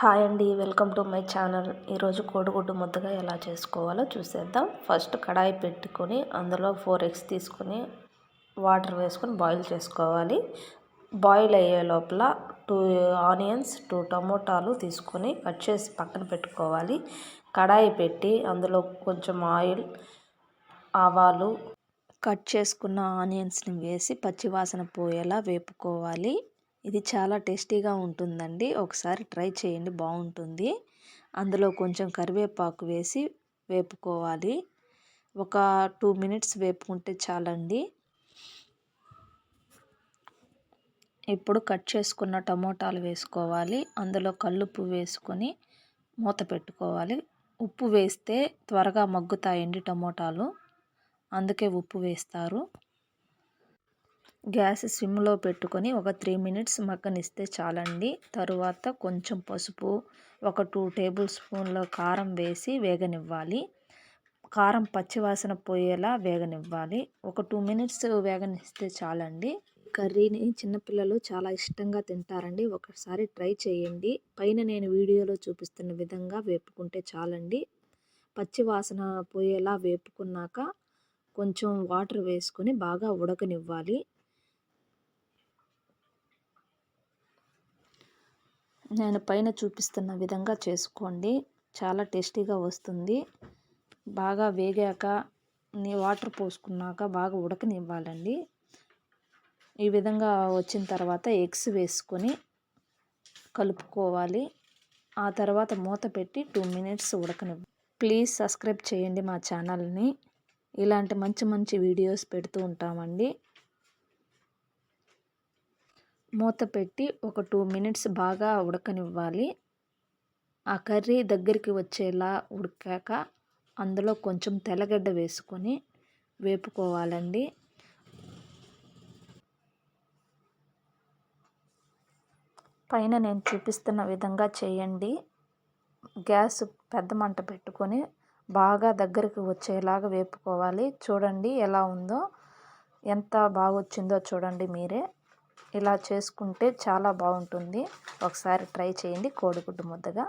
Hi అండి welcome to my channel. ఈరోజు కోడిగుడ్డు ముద్దగా ఎలా చేసుకోవాలో చూసేద్దాం. ఫస్ట్ కడాయి పెట్టుకొని అందులో ఫోర్ ఎగ్స్ తీసుకొని వాటర్ వేసుకొని బాయిల్ చేసుకోవాలి. బాయిల్ అయ్యే లోపల టూ ఆనియన్స్ టూ టమోటాలు తీసుకొని కట్ చేసి పక్కన పెట్టుకోవాలి. కడాయి పెట్టి అందులో కొంచెం ఆయిల్ ఆవాలు కట్ చేసుకున్న ఆనియన్స్ని వేసి పచ్చివాసన పోయేలా వేపుకోవాలి. ఇది చాలా టేస్టీగా ఉంటుందండి. ఒకసారి ట్రై చేయండి బాగుంటుంది. అందులో కొంచెం కరివేపాకు వేసి వేపుకోవాలి. ఒక టూ మినిట్స్ వేపుకుంటే చాలండి. ఇప్పుడు కట్ చేసుకున్న టమోటాలు వేసుకోవాలి. అందులో కల్లుప్పు వేసుకొని మూత పెట్టుకోవాలి. ఉప్పు వేస్తే త్వరగా మగ్గుతాయండి టమోటాలు. అందుకే ఉప్పు వేస్తారు. గ్యాస్ సిమ్లో పెట్టుకొని ఒక త్రీ మినిట్స్ మగ్గనిస్తే చాలండి. తరువాత కొంచెం పసుపు ఒక టూ టేబుల్ స్పూన్ల కారం వేసి వేగనివ్వాలి. కారం పచ్చివాసన పోయేలా వేగనివ్వాలి. ఒక టూ మినిట్స్ వేగనిస్తే చాలండి. కర్రీని చిన్నపిల్లలు చాలా ఇష్టంగా తింటారండి. ఒకసారి ట్రై చేయండి. పైన నేను వీడియోలో చూపిస్తున్న విధంగా వేపుకుంటే చాలండి. పచ్చివాసన పోయేలా వేపుకున్నాక కొంచెం వాటర్ వేసుకొని బాగా ఉడకనివ్వాలి. నేను పైన చూపిస్తున్న విధంగా చేసుకోండి. చాలా టేస్టీగా వస్తుంది. బాగా వేగాక నీ వాటర్ పోసుకున్నాక బాగా ఉడకనివ్వాలండి. ఈ విధంగా వచ్చిన తర్వాత ఎగ్స్ వేసుకొని కలుపుకోవాలి. ఆ తర్వాత మూత పెట్టి టూ మినిట్స్ ఉడకనివ్వ ప్లీజ్ సబ్స్క్రైబ్ చేయండి మా ఛానల్ని. ఇలాంటి మంచి మంచి వీడియోస్ పెడుతూ ఉంటామండి. మూత పెట్టి ఒక టూ మినిట్స్ బాగా ఉడకనివ్వాలి. ఆ కర్రీ దగ్గరికి వచ్చేలా ఉడికాక అందులో కొంచెం తెల్లగడ్డ వేసుకొని వేపుకోవాలండి. పైన నేను చూపిస్తున్న విధంగా చేయండి. గ్యాస్ పెద్ద మంట పెట్టుకొని బాగా దగ్గరికి వచ్చేలాగా వేపుకోవాలి. చూడండి ఎలా ఉందో ఎంత బాగా వచ్చిందో చూడండి మీరే. ఇలా చేసుకుంటే చాలా బాగుంటుంది. ఒకసారి ట్రై చేయండి కోడిగుడ్డు ముద్దగా.